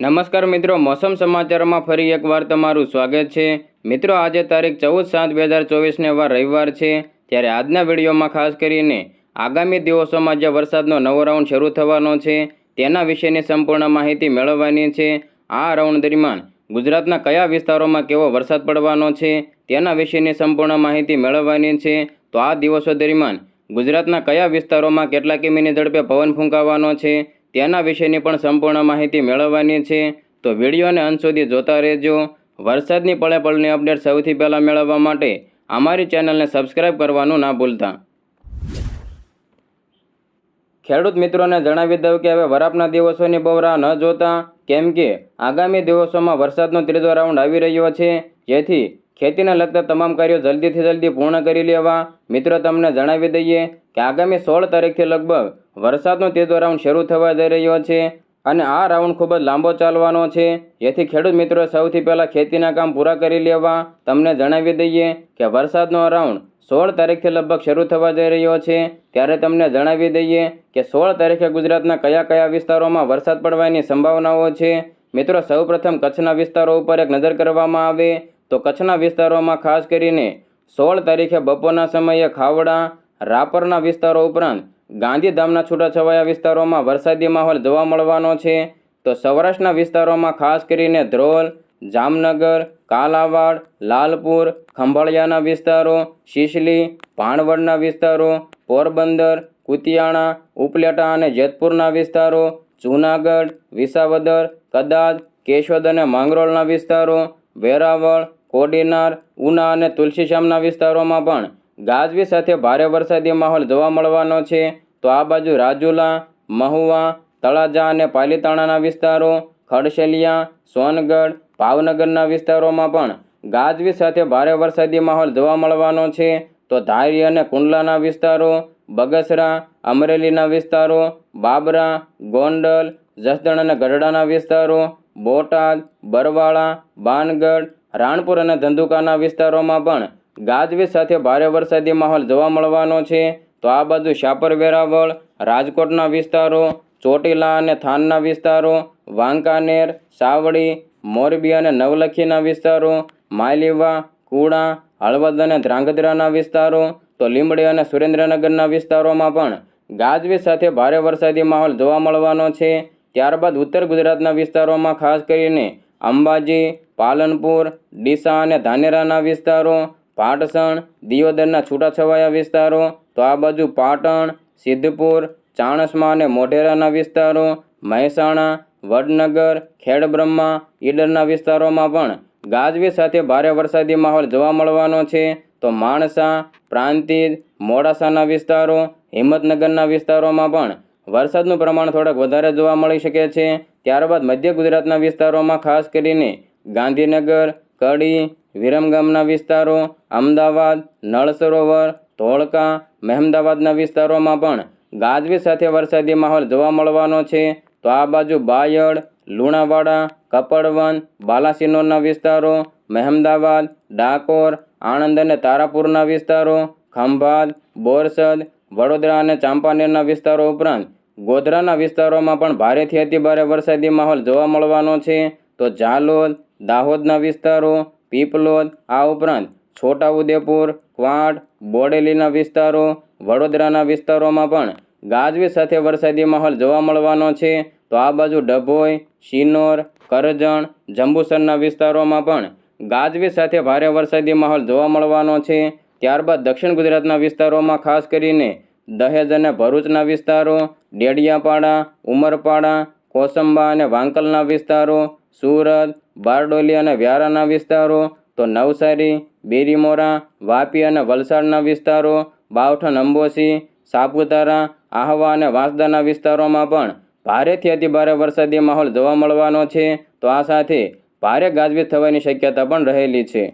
નમસ્કાર મિત્રો, મોસમ સમાચારમાં ફરી એકવાર તમારું સ્વાગત છે. મિત્રો, આજે તારીખ ચૌદ સાત બે હજાર ચોવીસને વાર રવિવાર છે. ત્યારે આજના વિડીયોમાં ખાસ કરીને આગામી દિવસોમાં જે વરસાદનો નવો રાઉન્ડ શરૂ થવાનો છે, તેના વિશેની સંપૂર્ણ માહિતી મેળવવાની છે. આ રાઉન્ડ દરમિયાન ગુજરાતના કયા વિસ્તારોમાં કેવો વરસાદ પડવાનો છે, તેના વિશેની સંપૂર્ણ માહિતી મેળવવાની છે. તો આ દિવસો દરમિયાન ગુજરાતના કયા વિસ્તારોમાં કેટલા કિમીની ઝડપે પવન ફૂંકાવાનો છે તેના વિશેની પણ સંપૂર્ણ માહિતી મેળવવાની છે. તો વિડીયોને અંત સુધી જોતા રહેજો. વરસાદની પળે પળની અપડેટ સૌથી પહેલાં મેળવવા માટે અમારી ચેનલને સબસ્ક્રાઇબ કરવાનું ના ભૂલતા. ખેડૂત મિત્રોને જણાવી દઉં કે હવે વરાપના દિવસોની બહુ રાહ ન જોતા, કેમ કે આગામી દિવસોમાં વરસાદનો ત્રીજો રાઉન્ડ આવી રહ્યો છે. જેથી ખેતીને લગતા તમામ કાર્યો જલ્દીથી જલ્દી પૂર્ણ કરી લેવા મિત્રો તમને જણાવી દઈએ કે આગામી સોળ તારીખથી લગભગ વરસાદનો ત્રીજો રાઉન્ડ શરૂ થવા જઈ રહ્યો છે અને આ રાઉન્ડ ખૂબ જ લાંબો ચાલવાનો છે. જેથી ખેડૂત મિત્રો સૌથી પહેલાં ખેતીના કામ પૂરા કરી લેવા તમને જણાવી દઈએ કે વરસાદનો રાઉન્ડ સોળ તારીખથી લગભગ શરૂ થવા જઈ રહ્યો છે. ત્યારે તમને જણાવી દઈએ કે સોળ તારીખે ગુજરાતના કયા કયા વિસ્તારોમાં વરસાદ પડવાની સંભાવનાઓ છે. મિત્રો, સૌપ્રથમ કચ્છના વિસ્તારો ઉપર એક નજર કરવામાં આવે તો કચ્છના વિસ્તારોમાં ખાસ કરીને સોળ તારીખે બપોરના સમયે ખાવડા, રાપરના વિસ્તારો ઉપરાંત ગાંધીધામના છૂટાછવાયા વિસ્તારોમાં વરસાદી માહોલ જોવા મળવાનો છે. તો સૌરાષ્ટ્રના વિસ્તારોમાં ખાસ કરીને ધ્રોલ, જામનગર, કાલાવાડ, લાલપુર, ખંભાળિયાના વિસ્તારો, શિશલી, ભાણવડના વિસ્તારો, પોરબંદર, કુતિયાણા, ઉપલેટા અને જેતપુરના વિસ્તારો, જૂનાગઢ, વિસાવદર, કદાચ, કેશોદ અને માંગરોળના વિસ્તારો, વેરાવળ, કોડીનાર, ઉના અને તુલસીશ્યામના વિસ્તારોમાં પણ ગાજવી સાથે ભારે વરસાદી માહોલ જોવા મળવાનો છે. તો આ બાજુ રાજુલા, મહુવા, તળાજા અને પાલીતાણાના વિસ્તારો, ખડશેલિયા, સોનગઢ, ભાવનગરના વિસ્તારોમાં પણ ગાજવી સાથે ભારે વરસાદી માહોલ જોવા મળવાનો છે. તો ધારી અને કુંડલાના વિસ્તારો, બગસરા, અમરેલીના વિસ્તારો, બાબરા, ગોંડલ, જસદણ અને ગઢડાના વિસ્તારો, બોટાદ, બરવાળા, બાનગઢ, રાણપુર અને ધંધુકાના વિસ્તારોમાં પણ ગાજવીજ સાથે ભારે વરસાદી માહોલ જોવા મળવાનો છે. તો આ બાજુ શાપર વેરાવળ રાજકોટના વિસ્તારો, ચોટીલા અને થાનના વિસ્તારો, વાંકાનેર, સાવડી, મોરબી અને નવલખીના વિસ્તારો, માલીવા, કુડા, હળવદ અને ધ્રાંગધ્રાના વિસ્તારો, તો લીંબડી અને સુરેન્દ્રનગરના વિસ્તારોમાં પણ ગાજવીજ સાથે ભારે વરસાદી માહોલ જોવા મળવાનો છે. ત્યારબાદ ઉત્તર ગુજરાતના વિસ્તારોમાં ખાસ કરીને અંબાજી, પાલનપુર, ડીસા અને ધાનેરાના વિસ્તારો પાટસણ, દિયોદરના છૂટાછવાયા વિસ્તારો, તો આ બાજુ પાટણ, સિદ્ધપુર, ચાણસમા અને મોઢેરાના વિસ્તારો, મહેસાણા, વડનગર, ખેડબ્રહ્મા, ઈડરના વિસ્તારોમાં પણ ગાજવી સાથે ભારે વરસાદી માહોલ જોવા મળવાનો છે. તો માણસા, પ્રાંતિજ, મોડાસાના વિસ્તારો, હિંમતનગરના વિસ્તારોમાં પણ વરસાદનું પ્રમાણ થોડાક વધારે જોવા મળી શકે છે. ત્યારબાદ મધ્ય ગુજરાતના વિસ્તારોમાં ખાસ કરીને ગાંધીનગર, કડી વિરમગામના વિસ્તારો, અમદાવાદ નળ સરોવર ધોળકા, મહેમદાવાદના વિસ્તારોમાં પણ ગાજવી સાથે વરસાદી માહોલ જોવા મળવાનો છે. તો આ બાજુ બાયડ, લુણાવાડા કપડવન બાલાસિનોરના વિસ્તારો, મહેમદાવાદ, ડાકોર, આણંદ અને તારાપુરના વિસ્તારો, ખંભાત, બોરસદ, વડોદરા અને ચાંપાનેરના વિસ્તારો ઉપરાંત ગોધરાના વિસ્તારોમાં પણ ભારેથી અતિભારે વરસાદી માહોલ જોવા મળવાનો છે. તો ઝાલોદ, દાહોદના વિસ્તારો પીપલોદ, આ ઉપરાંત છોટાઉદેપુર ક્વાંટ બોડેલીના વિસ્તારો, વડોદરાના વિસ્તારોમાં પણ ગાજવી સાથે વરસાદી માહોલ જોવા મળવાનો છે. તો આ બાજુ ડભોઈ, શિનોર, કરજણ, જંબુસરના વિસ્તારોમાં પણ ગાજવી સાથે ભારે વરસાદી માહોલ જોવા મળવાનો છે. ત્યારબાદ દક્ષિણ ગુજરાતના વિસ્તારોમાં ખાસ કરીને દહેજ અને ભરૂચના વિસ્તારો, ડેડિયાપાડા, ઉમરપાડા, કોસંબા અને વાંકલના વિસ્તારો, સુરત બારડોલી અને વ્યારાના વિસ્તારો, તો નવસારી, બેરીમોરા, વાપી અને વલસાડના વિસ્તારો બાવઠન અંબોસી સાપુતારા, આહવા અને વાંસદાના વિસ્તારોમાં પણ ભારેથી અતિભારે વરસાદી માહોલ જોવા મળવાનો છે. તો આ સાથે ભારે ગાજવીજ થવાની શક્યતા પણ રહેલી છે.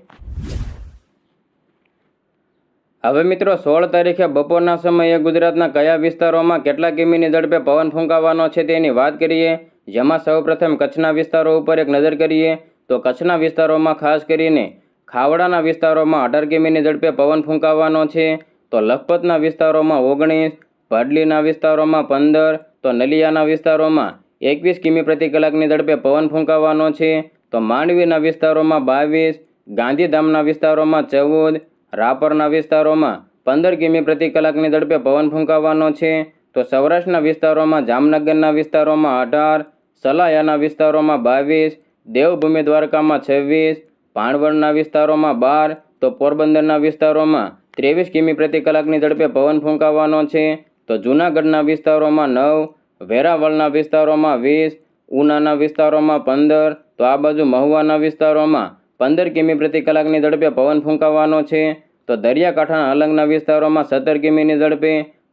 હવે મિત્રો, સોળ તારીખે બપોરના સમયે ગુજરાતના કયા વિસ્તારોમાં કેટલા કિમીની ઝડપે પવન ફૂંકાવાનો છે તેની વાત કરીએ. જેમાં સૌપ્રથમ કચ્છના વિસ્તારો ઉપર એક નજર કરીએ, તો કચ્છના વિસ્તારોમાં ખાસ કરીને ખાવડાના વિસ્તારોમાં અઢાર કિમીની ઝડપે પવન ફૂંકાવાનો છે, તો લખપતના વિસ્તારોમાં ઓગણીસ ભાડલીના વિસ્તારોમાં પંદર, તો નલિયાના વિસ્તારોમાં એકવીસ કિમી પ્રતિ કલાકની ઝડપે પવન ફૂંકાવાનો છે, તો માંડવીના વિસ્તારોમાં બાવીસ, ગાંધીધામના વિસ્તારોમાં ચૌદ, રાપરના વિસ્તારોમાં પંદર કિમી પ્રતિ કલાકની ઝડપે પવન ફૂંકાવાનો છે, તો સૌરાષ્ટ્રના વિસ્તારોમાં જામનગરના વિસ્તારોમાં અઢાર સલાયાના વિસ્તારોમાં બાવીસ, દેવભૂમિ દ્વારકામાં છવ્વીસ ભાણવડના વિસ્તારોમાં બાર, તો પોરબંદરના વિસ્તારોમાં ત્રેવીસ કિમી પ્રતિ કલાકની ઝડપે પવન ફૂંકાવાનો છે. તો જૂનાગઢના વિસ્તારોમાં નવ, વેરાવળના વિસ્તારોમાં વીસ, ઉનાના વિસ્તારોમાં પંદર, તો આ બાજુ મહુવાના વિસ્તારોમાં પંદર કિમી પ્રતિ કલાકની ઝડપે પવન ફૂંકાવાનો છે. તો દરિયાકાંઠાના અલંગના વિસ્તારોમાં સત્તર કિમીની ઝડપે,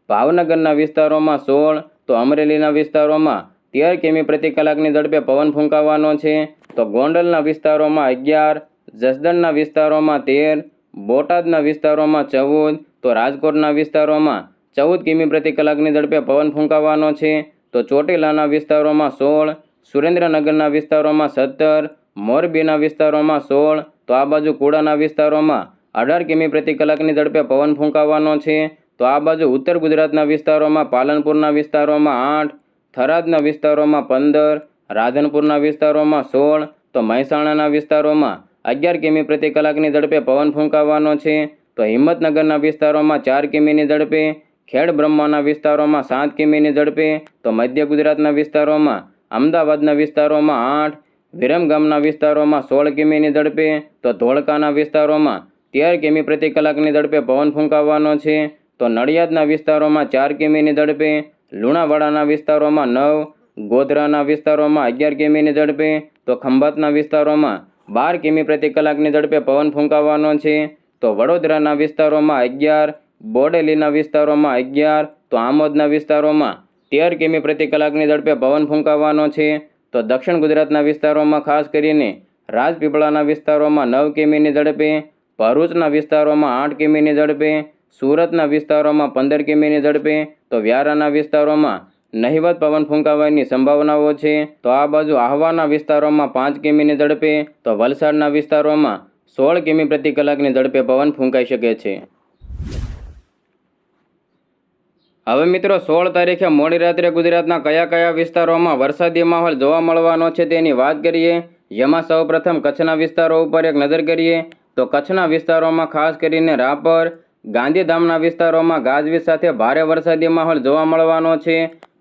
ભાવનગરના વિસ્તારોમાં સોળ, તો અમરેલીના વિસ્તારોમાં તેર કિમી પ્રતિ કલાકની ઝડપે પવન ફૂંકાવાનો છે. તો ગોંડલના વિસ્તારોમાં અગિયાર, જસદણના વિસ્તારોમાં તેર, બોટાદના વિસ્તારોમાં ચૌદ, તો રાજકોટના વિસ્તારોમાં ચૌદ કિમી પ્રતિ કલાકની ઝડપે પવન ફૂંકાવાનો છે. તો ચોટીલાના વિસ્તારોમાં સોળ, સુરેન્દ્રનગરના વિસ્તારોમાં સત્તર, મોરબીના વિસ્તારોમાં સોળ, તો આ બાજુ કુડાના વિસ્તારોમાં અઢાર કિમી પ્રતિ કલાકની ઝડપે પવન ફૂંકાવાનો છે. તો આ બાજુ ઉત્તર ગુજરાતના વિસ્તારોમાં પાલનપુરના વિસ્તારોમાં આઠ થરાદના વિસ્તારોમાં પંદર, રાધનપુરના વિસ્તારોમાં સોળ, તો મહેસાણાના વિસ્તારોમાં અગિયાર કિમી પ્રતિ કલાકની ઝડપે પવન ફૂંકાવાનો છે. તો હિંમતનગરના વિસ્તારોમાં ચાર કિમીની ઝડપે, ખેડ બ્રહ્માના વિસ્તારોમાં સાત કિમીની ઝડપે, તો મધ્ય ગુજરાતના વિસ્તારોમાં, અમદાવાદના વિસ્તારોમાં આઠ વિરમગામના વિસ્તારોમાં સોળ કિમીની ઝડપે, તો ધોળકાના વિસ્તારોમાં તેર કિમી પ્રતિ કલાકની ઝડપે પવન ફૂંકાવાનો છે. તો નડિયાદના વિસ્તારોમાં ચાર કિમીની ઝડપે લુણાવાડાના વિસ્તારોમાં નવ, ગોધરાના વિસ્તારોમાં અગિયાર કિમીની ઝડપે, તો ખંભાતના વિસ્તારોમાં બાર કિમી પ્રતિ કલાકની ઝડપે પવન ફૂંકાવાનો છે. તો વડોદરાના વિસ્તારોમાં અગિયાર, બોડેલીના વિસ્તારોમાં અગિયાર, તો આમોદના વિસ્તારોમાં તેર કિમી પ્રતિ કલાકની ઝડપે પવન ફૂંકાવાનો છે. તો દક્ષિણ ગુજરાતના વિસ્તારોમાં ખાસ કરીને રાજપીપળાના વિસ્તારોમાં નવ કિમીની ઝડપે, ભરૂચના વિસ્તારોમાં આઠ કિમીની ઝડપે, સુરતના વિસ્તારોમાં પંદર કિમીની ઝડપે તો વ્યારાના વિસ્તારોમાં નહિવત પવન ફૂંકાવાની સંભાવનાઓ છે. તો આ બાજુ આહવાના વિસ્તારોમાં પાંચ કિમીની ઝડપે, તો વલસાડના વિસ્તારોમાં સોળ કિમી પ્રતિ કલાકની ઝડપે પવન ફૂંકાઈ શકે છે. હવે મિત્રો સોળ તારીખે મોડી રાત્રે ગુજરાતના કયા કયા વિસ્તારોમાં વરસાદી માહોલ જોવા મળવાનો છે તેની વાત કરીએ. જેમાં સૌપ્રથમ કચ્છના વિસ્તારો ઉપર એક નજર કરીએ, તો કચ્છના વિસ્તારોમાં ખાસ કરીને રાપર ગાંધીધામના વિસ્તારોમાં ગાજવીજ સાથે ભારે વરસાદી માહોલ જોવા મળવાનો છે.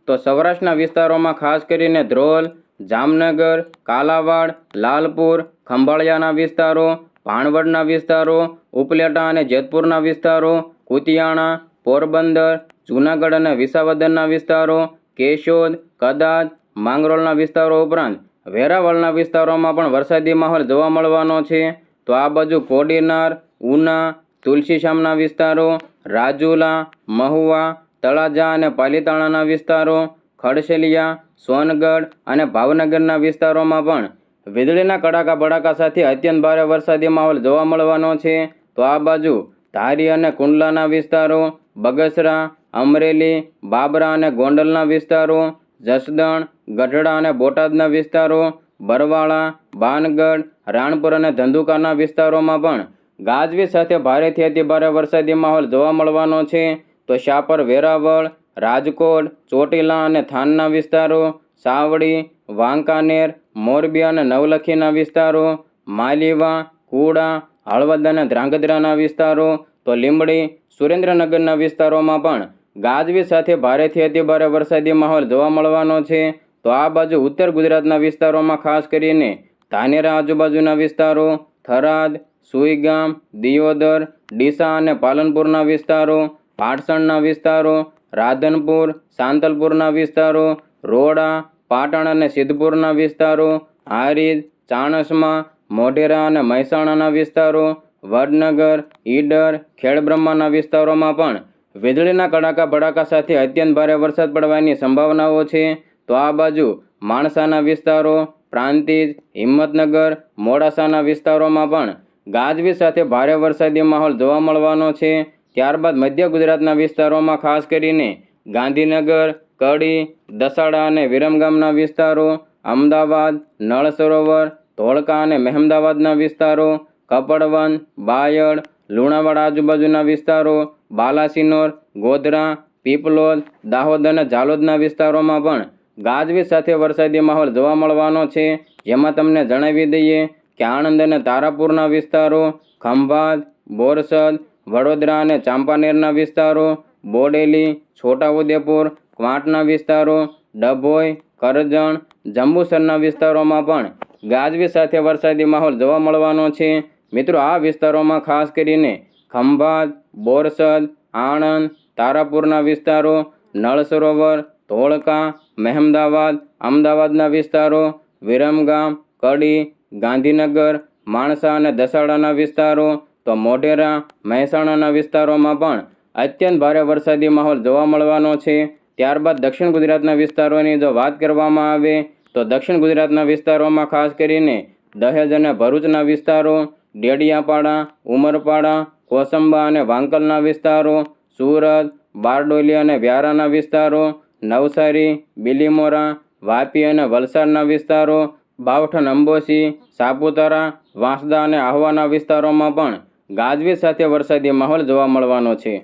તો સૌરાષ્ટ્રના વિસ્તારોમાં ખાસ કરીને ધ્રોલ, જામનગર, કાલાવાડ, લાલપુર, ખંભાળિયાના વિસ્તારો, ભાણવડના વિસ્તારો, ઉપલેટા અને જેતપુરના વિસ્તારો, કુતિયાણા, પોરબંદર, જૂનાગઢ અને વિસાવદરના વિસ્તારો, કેશોદ, કદાચ, માંગરોળના વિસ્તારો ઉપરાંત વેરાવળના વિસ્તારોમાં પણ વરસાદી માહોલ જોવા મળવાનો છે. તો આ બાજુ કોડીનાર, ઉના તુલસીશ્યામના વિસ્તારો, રાજુલા, મહુવા, તળાજા અને પાલીતાણાના વિસ્તારો ખડસેલિયા સોનગઢ અને ભાવનગરના વિસ્તારોમાં પણ વીજળીના કડાકા બડાકા સાથે અત્યંત ભારે વરસાદી માહોલ જોવા મળવાનો છે. તો આ બાજુ ધારી અને કુંડલાના વિસ્તારો, બગસરા, અમરેલી, બાબરા અને ગોંડલના વિસ્તારો, જસદણ, ગઢડા અને બોટાદના વિસ્તારો, બરવાળા બાનગઢ રાણપુર અને ધંધુકાના વિસ્તારોમાં પણ ગાજવીજ સાથે ભારેથી અતિ ભારે વરસાદી માહોલ જોવા મળવાનો છે. તો શાપર વેરાવળ, રાજકોટ, ચોટીલા અને થાનના વિસ્તારો, સાવડી, વાંકાનેર, મોરબી અને નવલખીના વિસ્તારો, માલીવા, કુડા, હળવદ અને ધ્રાંગધ્રાના વિસ્તારો, તો લીંબડી, સુરેન્દ્રનગરના વિસ્તારોમાં પણ ગાજવીજ સાથે ભારેથી અતિ ભારે વરસાદી માહોલ જોવા મળવાનો છે. તો આ બાજુ ઉત્તર ગુજરાતના વિસ્તારોમાં ખાસ કરીને ધાનેરા આજુબાજુના વિસ્તારો, થરાદ સુઈગામ, દિયોદર, ડીસા અને પાલનપુરના વિસ્તારો, પાટસણના વિસ્તારો, રાધનપુર, સાંતલપુરના વિસ્તારો, રોડા, પાટણ અને સિદ્ધપુરના વિસ્તારો હારીજ ચાણસમા, મોઢેરા અને મહેસાણાના વિસ્તારો, વડનગર, ઈડર, ખેડબ્રહ્માના વિસ્તારોમાં પણ વીજળીના કડાકા ભડાકા સાથે અત્યંત ભારે વરસાદ પડવાની સંભાવનાઓ છે. તો આ બાજુ માણસાના વિસ્તારો, પ્રાંતિજ, હિંમતનગર, મોડાસાના વિસ્તારોમાં પણ ગાજવીજ સાથે ભારે વરસાદી માહોલ જોવા મળવાનો છે. ત્યારબાદ મધ્ય ગુજરાતના વિસ્તારોમાં ખાસ કરીને ગાંધીનગર, કડી, દસાડા અને વિરમગામના વિસ્તારો, અમદાવાદ નળ સરોવર ધોળકા અને મહેમદાવાદના વિસ્તારો કપડવન બાયડ, લુણાવાડા આજુબાજુના વિસ્તારો, બાલાસિનોર, ગોધરા, પીપલોદ, દાહોદ અને ઝાલોદના વિસ્તારોમાં પણ ગાજવીજ સાથે વરસાદી માહોલ જોવા મળવાનો છે. જેમાં તમને જણાવી દઈએ કે આણંદ અને તારાપુરના વિસ્તારો, ખંભાત, બોરસદ, વડોદરા અને ચાંપાનેરના વિસ્તારો, બોડેલી, છોટાઉદેપુર, ક્વાંટના વિસ્તારો, ડભોઈ, કરજણ, જંબુસરના વિસ્તારોમાં પણ ગાજવી સાથે વરસાદી માહોલ જોવા મળવાનો છે. મિત્રો, આ વિસ્તારોમાં ખાસ કરીને ખંભાત, બોરસદ, આણંદ, તારાપુરના વિસ્તારો, નળ સરોવર, ધોળકા, મહેમદાવાદ, અમદાવાદના વિસ્તારો, વિરમગામ, કડી ગાંધીનગર, માણસા અને દસાડાના વિસ્તારો, તો મોઢેરા, મહેસાણાના વિસ્તારોમાં પણ અત્યંત ભારે વરસાદી માહોલ જોવા મળવાનો છે. ત્યારબાદ દક્ષિણ ગુજરાતના વિસ્તારોની જો વાત કરવામાં આવે, તો દક્ષિણ ગુજરાતના વિસ્તારોમાં ખાસ કરીને દહેજ અને ભરૂચના વિસ્તારો, ડેડિયાપાડા, ઉમરપાડા, કોસંબા અને વાંકલના વિસ્તારો, સુરત, બારડોલી અને વ્યારાના વિસ્તારો, નવસારી, બિલીમોરા, વાપી અને વલસાડના વિસ્તારો બાવઠન અંબોસી સાપુતારા, વાંસદા અને આહવાના વિસ્તારોમાં પણ ગાજવીજ સાથે વરસાદી માહોલ જોવા મળવાનો છે.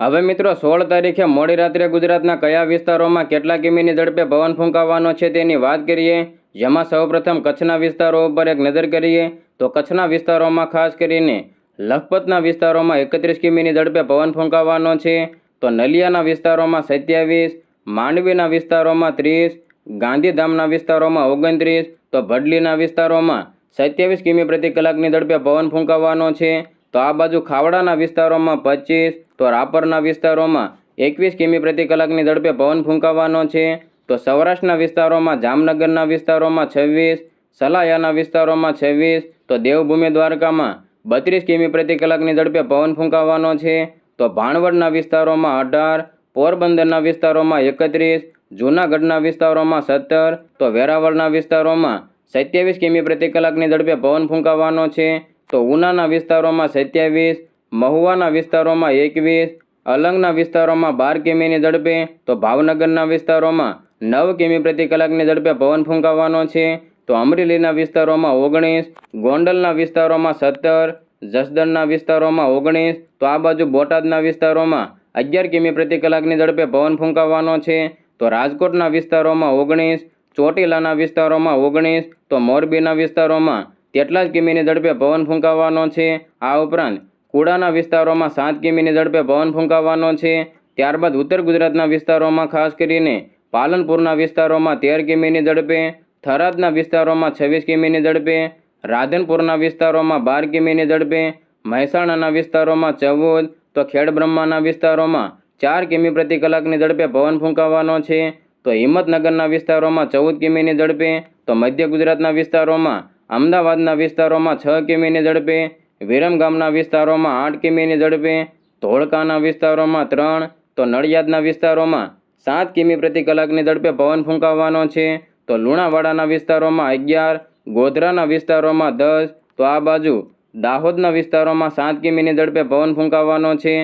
હવે મિત્રો, સોળ તારીખે મોડી રાત્રે ગુજરાતના કયા વિસ્તારોમાં કેટલા કિમીની ઝડપે પવન ફૂંકાવાનો છે તેની વાત કરીએ. જેમાં સૌપ્રથમ કચ્છના વિસ્તારો ઉપર એક નજર કરીએ તો કચ્છના વિસ્તારોમાં ખાસ કરીને લખપતના વિસ્તારોમાં એકત્રીસ કિમીની ઝડપે પવન ફૂંકાવાનો છે. તો નલિયાના વિસ્તારોમાં સત્યાવીસ, માંડવીના વિસ્તારોમાં ત્રીસ ગાંધીધામના વિસ્તારોમાં ઓગણત્રીસ, તો ભડલીના વિસ્તારોમાં સત્યાવીસ કિમી પ્રતિ કલાકની ઝડપે પવન ફૂંકાવાનો છે. તો આ બાજુ ખાવડાના વિસ્તારોમાં પચીસ, તો રાપરના વિસ્તારોમાં એકવીસ કિમી પ્રતિ કલાકની ઝડપે પવન ફૂંકાવાનો છે. તો સૌરાષ્ટ્રના વિસ્તારોમાં જામનગરના વિસ્તારોમાં છવ્વીસ, સલાયાના વિસ્તારોમાં છવ્વીસ, તો દેવભૂમિ દ્વારકામાં બત્રીસ કિમી પ્રતિ કલાકની ઝડપે પવન ફૂંકાવાનો છે. તો ભાણવડના વિસ્તારોમાં અઢાર, પોરબંદરના વિસ્તારોમાં એકત્રીસ જૂનાગઢના વિસ્તારોમાં સત્તર, તો વેરાવળના વિસ્તારોમાં સત્યાવીસ કિમી પ્રતિ કલાકની ઝડપે પવન ફૂંકાવાનો છે. તો ઉનાના વિસ્તારોમાં સત્યાવીસ, મહુવાના વિસ્તારોમાં એકવીસ, અલંગના વિસ્તારોમાં બાર કિમીની ઝડપે, તો ભાવનગરના વિસ્તારોમાં નવ કિમી પ્રતિ કલાકની ઝડપે પવન ફૂંકાવાનો છે. તો અમરેલીના વિસ્તારોમાં ઓગણીસ, ગોંડલના વિસ્તારોમાં સત્તર, જસદણના વિસ્તારોમાં ઓગણીસ, તો આ બાજુ બોટાદના વિસ્તારોમાં અગિયાર કિમી પ્રતિ કલાકની ઝડપે પવન ફૂંકાવાનો છે. તો રાજકોટના વિસ્તારોમાં ઓગણીસ, ચોટીલાના વિસ્તારોમાં ઓગણીસ, તો મોરબીના વિસ્તારોમાં તેટલા જ કિમીની ઝડપે પવન ફૂંકાવાનો છે. આ ઉપરાંત કુડાના વિસ્તારોમાં સાત કિમીની ઝડપે પવન ફૂંકાવાનો છે. ત્યારબાદ ઉત્તર ગુજરાતના વિસ્તારોમાં ખાસ કરીને પાલનપુરના વિસ્તારોમાં તેર કિમીની ઝડપે, થરાદના વિસ્તારોમાં છવ્વીસ કિમીની ઝડપે, રાધનપુરના વિસ્તારોમાં બાર કિમીની ઝડપે, મહેસાણાના વિસ્તારોમાં ચૌદ, તો ખેડબ્રહ્માના વિસ્તારોમાં ચાર કિમી પ્રતિ કલાકની ઝડપે પવન ફૂંકાવાનો છે. તો હિંમતનગરના વિસ્તારોમાં ચૌદ કિમીની ઝડપે, તો મધ્ય ગુજરાતના વિસ્તારોમાં, અમદાવાદના વિસ્તારોમાં છ કિમીની ઝડપે વિરમગામના વિસ્તારોમાં આઠ કિમીની ઝડપે, ધોળકાના વિસ્તારોમાં ત્રણ, તો નડિયાદના વિસ્તારોમાં સાત કિમી પ્રતિ કલાકની ઝડપે પવન ફૂંકાવવાનો છે. તો લુણાવાડાના વિસ્તારોમાં અગિયાર, ગોધરાના વિસ્તારોમાં દસ, તો આ બાજુ દાહોદના વિસ્તારોમાં સાત કિમીની ઝડપે પવન ફૂંકાવાનો છે.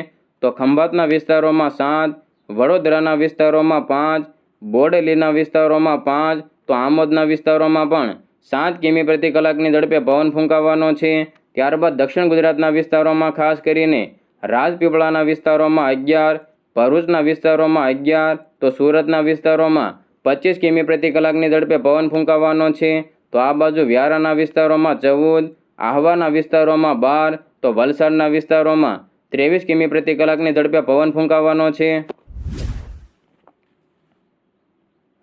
તો ખંભાતના વિસ્તારોમાં સાત વડોદરાના વિસ્તારોમાં પાંચ, બોડેલીના વિસ્તારોમાં પાંચ, તો આમોદના વિસ્તારોમાં પણ સાત કિમી પ્રતિ કલાકની ઝડપે પવન ફૂંકાવાનો છે. ત્યારબાદ દક્ષિણ ગુજરાતના વિસ્તારોમાં ખાસ કરીને રાજપીપળાના વિસ્તારોમાં અગિયાર, ભરૂચના વિસ્તારોમાં અગિયાર, તો સુરતના વિસ્તારોમાં પચીસ કિમી પ્રતિ કલાકની ઝડપે પવન ફૂંકાવાનો છે. તો આ બાજુ વ્યારાના વિસ્તારોમાં ચૌદ, આહવાના વિસ્તારોમાં બાર, તો વલસાડના વિસ્તારોમાં ત્રેવીસ કિમી પ્રતિ કલાકની ઝડપે પવન ફૂંકાવાનો છે.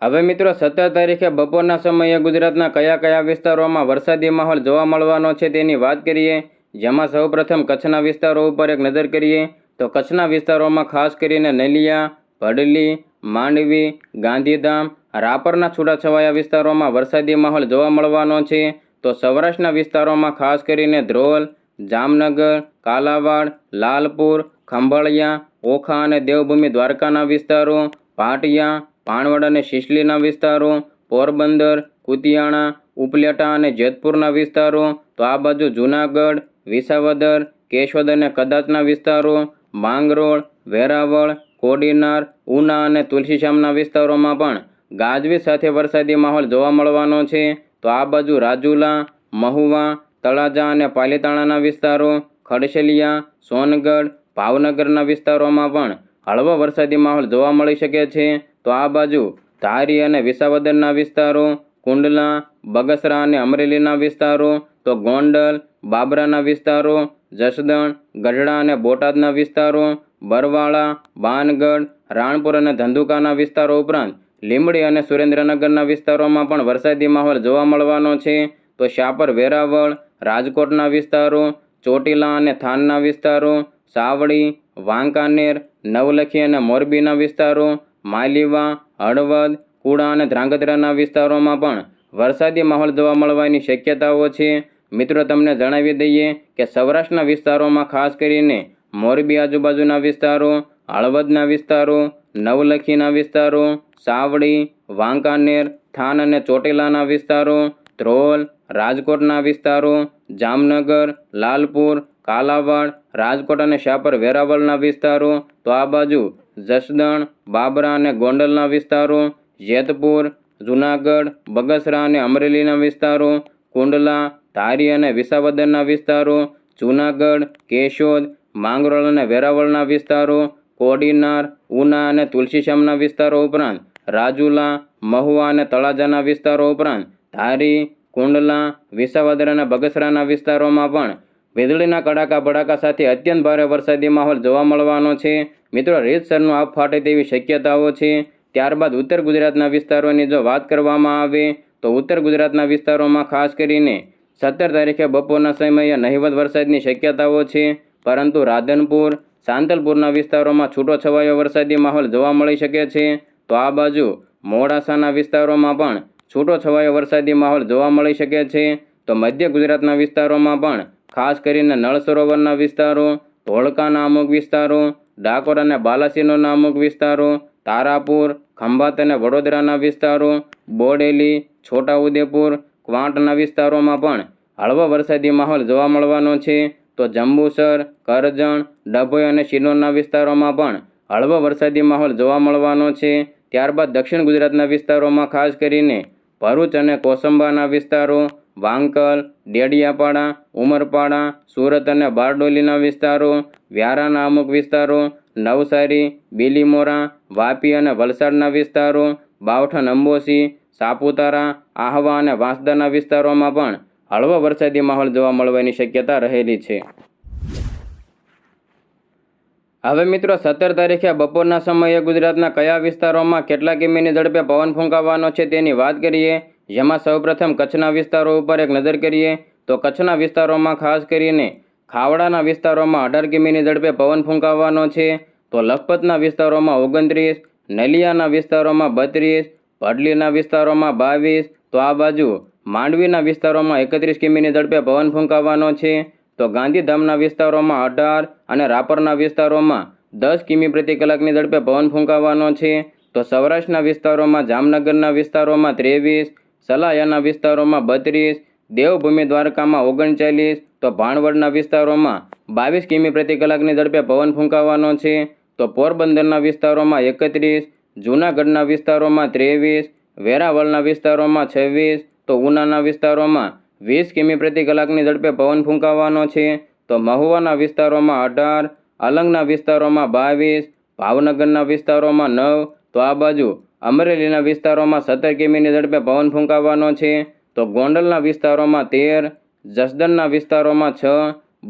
હવે મિત્રો સત્તર તારીખે બપોરના સમયે ગુજરાતના કયા કયા વિસ્તારોમાં વરસાદી માહોલ જોવા મળવાનો છે તેની વાત કરીએ. જેમાં સૌપ્રથમ કચ્છના વિસ્તારો ઉપર એક નજર કરીએ તો કચ્છના વિસ્તારોમાં ખાસ કરીને નલિયા, ભડલી, માંડવી, ગાંધીધામ, રાપરના છૂટાછવાયા વિસ્તારોમાં વરસાદી માહોલ જોવા મળવાનો છે. તો સૌરાષ્ટ્રના વિસ્તારોમાં ખાસ કરીને ધ્રોલ જામનગર, કાલાવાડ, લાલપુર, ખંભાળિયા, ઓખા અને દેવભૂમિ દ્વારકાના વિસ્તારો, પાટિયા ભાણવડ અને શિશલીના વિસ્તારો, પોરબંદર, કુતિયાણા, ઉપલેટા અને જેતપુરના વિસ્તારો, તો આ બાજુ જૂનાગઢ, વિસાવદર, કેશોદ અને કદાચના વિસ્તારો, માંગરોળ, વેરાવળ, કોડીનાર, ઉના અને તુલસીશ્યામના વિસ્તારોમાં પણ ગાજવીજ સાથે વરસાદી માહોલ જોવા મળવાનો છે. તો આ બાજુ રાજુલા, મહુવા તળાજા અને પાલીતાણાના વિસ્તારો, ખડશેલિયા, સોનગઢ, ભાવનગરના વિસ્તારોમાં પણ હળવો વરસાદી માહોલ જોવા મળી શકે છે. તો આ બાજુ ધારી અને વિસાવદરના વિસ્તારો, કુંડલા, બગસરા અને અમરેલીના વિસ્તારો, તો ગોંડલ, બાબરાના વિસ્તારો, જસદણ, ગઢડા અને બોટાદના વિસ્તારો, બરવાળા, બાનગઢ, રાણપુર અને ધંધુકાના વિસ્તારો ઉપરાંત લીંબડી અને સુરેન્દ્રનગરના વિસ્તારોમાં પણ વરસાદી માહોલ જોવા મળવાનો છે. તો શાપર વેરાવળ રાજકોટના વિસ્તારો, ચોટીલા અને થાનના વિસ્તારો સાવડી વાંકાનેર, નવલખી અને મોરબીના વિસ્તારો, માલીવા, હળવદ, કુડા અને ધ્રાંગધ્રાના વિસ્તારોમાં પણ વરસાદી માહોલ જોવા મળવાની શક્યતાઓ છે. મિત્રો, તમને જણાવી દઈએ કે સૌરાષ્ટ્રના વિસ્તારોમાં ખાસ કરીને મોરબી આજુબાજુના વિસ્તારો, હળવદના વિસ્તારો, નવલખીના વિસ્તારો સાવડી વાંકાનેર, થાન અને ચોટીલાના વિસ્તારો, ધ્રોલ રાજકોટના વિસ્તારો, જામનગર, લાલપુર, કાલાવાડ, રાજકોટ અને શાપર વેરાવળના વિસ્તારો, તો આ બાજુ જસદણ, બાબરા અને ગોંડલના વિસ્તારો, જેતપુર, જુનાગઢ, બગસરા અને અમરેલીના વિસ્તારો, કુંડલા, ધારી અને વિસાવદરના વિસ્તારો, જુનાગઢ, કેશોદ, માંગરોળ અને વેરાવળના વિસ્તારો, કોડીનાર, ઉના અને તુલસીશ્યામના વિસ્તારો ઉપરાંત રાજુલા, મહુવા અને તળાજાના વિસ્તારો ઉપરાંત ધારી કુંડલા, વિસાવદરાના બગસરાના વિસ્તારોમાં પણ વીજળીના કડાકા ભડાકા સાથે અત્યંત ભારે વરસાદી માહોલ જોવા મળવાનો છે. મિત્રો, રીતસરનું આપ ફાટે તેવી શક્યતાઓ છે. ત્યારબાદ ઉત્તર ગુજરાતના વિસ્તારોની જો વાત કરવામાં આવે, તો ઉત્તર ગુજરાતના વિસ્તારોમાં ખાસ કરીને સત્તર તારીખે બપોરના સમયે નહિવત વરસાદની શક્યતાઓ છે. પરંતુ રાધનપુર, સાંતલપુરના વિસ્તારોમાં છૂટો છવાયો વરસાદી માહોલ જોવા મળી શકે છે. તો આ બાજુ મોડાસાના વિસ્તારોમાં પણ છૂટો છવાયો વરસાદી માહોલ જોવા મળી શકે છે. તો મધ્ય ગુજરાતના વિસ્તારોમાં પણ, ખાસ કરીને નળ સરોવરના વિસ્તારો, ધોળકાના અમુક વિસ્તારો, ડાકોર અને બાલાસીનોના અમુક વિસ્તારો, તારાપુર, ખંભાત અને વડોદરાના વિસ્તારો, બોડેલી, છોટાઉદેપુર, ક્વાંટના વિસ્તારોમાં પણ હળવો વરસાદી માહોલ જોવા મળવાનો છે. તો જંબુસર, કરજણ, ડભોઈ અને શિનોરના વિસ્તારોમાં પણ હળવો વરસાદી માહોલ જોવા મળવાનો છે. ત્યારબાદ દક્ષિણ ગુજરાતના વિસ્તારોમાં ખાસ કરીને ભરૂચ અને કોસંબાના વિસ્તારો, વાંકલ, ડેડિયાપાડા, ઉમરપાડા, સુરત અને બારડોલીના વિસ્તારો, વ્યારાના અમુક વિસ્તારો, નવસારી, બીલીમોરા, વાપી અને વલસાડના વિસ્તારો બાવઠન અંબોસી સાપુતારા, આહવા અને વાંસદાના વિસ્તારોમાં પણ હળવો વરસાદી માહોલ જોવા મળવાની શક્યતા રહેલી છે. હવે મિત્રો, સત્તર તારીખે બપોરના સમયે ગુજરાતના કયા વિસ્તારોમાં કેટલા કિમીની ઝડપે પવન ફૂંકાવાનો છે તેની વાત કરીએ. જેમાં સૌપ્રથમ કચ્છના વિસ્તારો ઉપર એક નજર કરીએ તો કચ્છના વિસ્તારોમાં ખાસ કરીને ખાવડાના વિસ્તારોમાં અઢાર કિમીની ઝડપે પવન ફૂંકાવાનો છે. તો લખપતના વિસ્તારોમાં ઓગણત્રીસ, નલિયાના વિસ્તારોમાં બત્રીસ, ભડલીના વિસ્તારોમાં બાવીસ, તો આ બાજુ માંડવીના વિસ્તારોમાં એકત્રીસ કિમીની ઝડપે પવન ફૂંકાવાનો છે. તો ગાંધીધામના વિસ્તારોમાં અઢાર અને રાપરના વિસ્તારોમાં દસ કિમી પ્રતિ કલાકની ઝડપે પવન ફૂંકાવાનો છે. તો સૌરાષ્ટ્રના વિસ્તારોમાં, જામનગરના વિસ્તારોમાં ત્રેવીસ, સલાયાના વિસ્તારોમાં બત્રીસ, દેવભૂમિ દ્વારકામાં ઓગણચાલીસ, તો ભાણવડના વિસ્તારોમાં બાવીસ કિમી પ્રતિ કલાકની ઝડપે પવન ફૂંકાવાનો છે. તો પોરબંદરના વિસ્તારોમાં એકત્રીસ, જૂનાગઢના વિસ્તારોમાં ત્રેવીસ, વેરાવળના વિસ્તારોમાં છવ્વીસ, તો ઉનાના વિસ્તારોમાં વીસ કિમી પ્રતિ કલાકની ઝડપે પવન ફૂંકાવાનો છે. તો મહુવાના વિસ્તારોમાં અઢાર અલંગના વિસ્તારોમાં બાવીસ, ભાવનગરના વિસ્તારોમાં નવ, તો આ બાજુ અમરેલીના વિસ્તારોમાં સત્તર કિમીની ઝડપે પવન ફૂંકાવાનો છે. તો ગોંડલના વિસ્તારોમાં તેર, જસદણના વિસ્તારોમાં છ,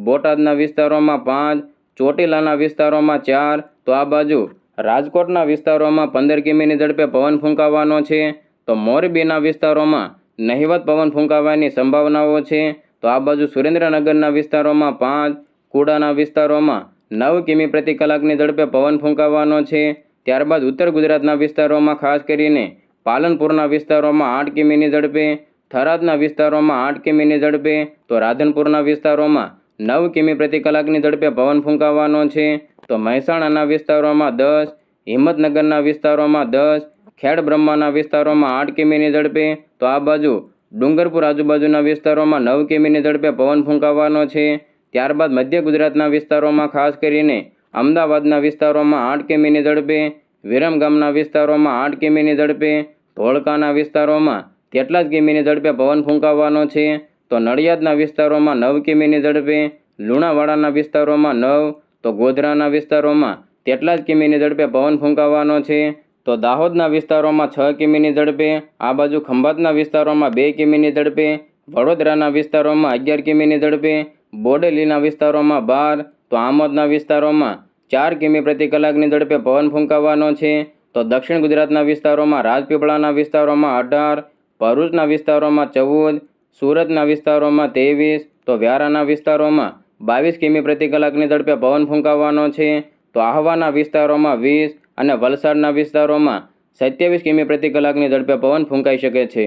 બોટાદના વિસ્તારોમાં પાંચ, ચોટીલાના વિસ્તારોમાં ચાર, તો આ બાજુ રાજકોટના વિસ્તારોમાં પંદર કિમીની ઝડપે પવન ફૂંકાવાનો છે. તો મોરબીના વિસ્તારોમાં નહિવત પવન ફૂંકાવાની સંભાવનાઓ છે. તો આ બાજુ સુરેન્દ્રનગરના વિસ્તારોમાં પાંચ, કુડાના વિસ્તારોમાં નવ કિમી પ્રતિ કલાકની ઝડપે પવન ફૂંકાવાનો છે. ત્યારબાદ ઉત્તર ગુજરાતના વિસ્તારોમાં ખાસ કરીને પાલનપુરના વિસ્તારોમાં આઠ કિમીની ઝડપે, થરાદના વિસ્તારોમાં આઠ કિમીની ઝડપે, તો રાધનપુરના વિસ્તારોમાં નવ કિમી પ્રતિ કલાકની ઝડપે પવન ફૂંકાવાનો છે. તો મહેસાણાના વિસ્તારોમાં દસ, હિંમતનગરના વિસ્તારોમાં દસ, ખેડ બ્રહ્માના વિસ્તારોમાં આઠ કિમીની ઝડપે તો આ બાજુ ડુંગરપુર આજુબાજુના વિસ્તારોમાં નવ કિમીની ઝડપે પવન ફૂંકાવાનો છે. ત્યારબાદ મધ્ય ગુજરાતના વિસ્તારોમાં ખાસ કરીને અમદાવાદના વિસ્તારોમાં આઠ કિમીની ઝડપે વિરમગામના વિસ્તારોમાં આઠ કિમીની ઝડપે, ધોળકાના વિસ્તારોમાં તેટલા જ કિમીની ઝડપે પવન ફૂંકાવાનો છે. તો નડિયાદના વિસ્તારોમાં નવ કિમીની ઝડપે, લુણાવાડાના વિસ્તારોમાં નવ, તો ગોધરાના વિસ્તારોમાં તેટલા જ કિમીની ઝડપે પવન ફૂંકાવાનો છે. તો દાહોદના વિસ્તારોમાં છ કિમીની ઝડપે, આ બાજુ ખંભાતના વિસ્તારોમાં બે કિમીની ઝડપે, વડોદરાના વિસ્તારોમાં અગિયાર કિમીની ઝડપે, બોડેલીના વિસ્તારોમાં બાર, તો આમોદના વિસ્તારોમાં ચાર કિમી પ્રતિ કલાકની ઝડપે પવન ફૂંકાવાનો છે. તો દક્ષિણ ગુજરાતના વિસ્તારોમાં રાજપીપળાના વિસ્તારોમાં અઢાર, ભરૂચના વિસ્તારોમાં ચૌદ, સુરતના વિસ્તારોમાં ત્રેવીસ, તો વ્યારાના વિસ્તારોમાં બાવીસ કિમી પ્રતિ કલાકની ઝડપે પવન ફૂંકાવાનો છે. તો આહવાના વિસ્તારોમાં વીસ અને વલસાડના વિસ્તારોમાં સત્યાવીસ કિમી પ્રતિ કલાકની ઝડપે પવન ફૂંકાઈ શકે છે.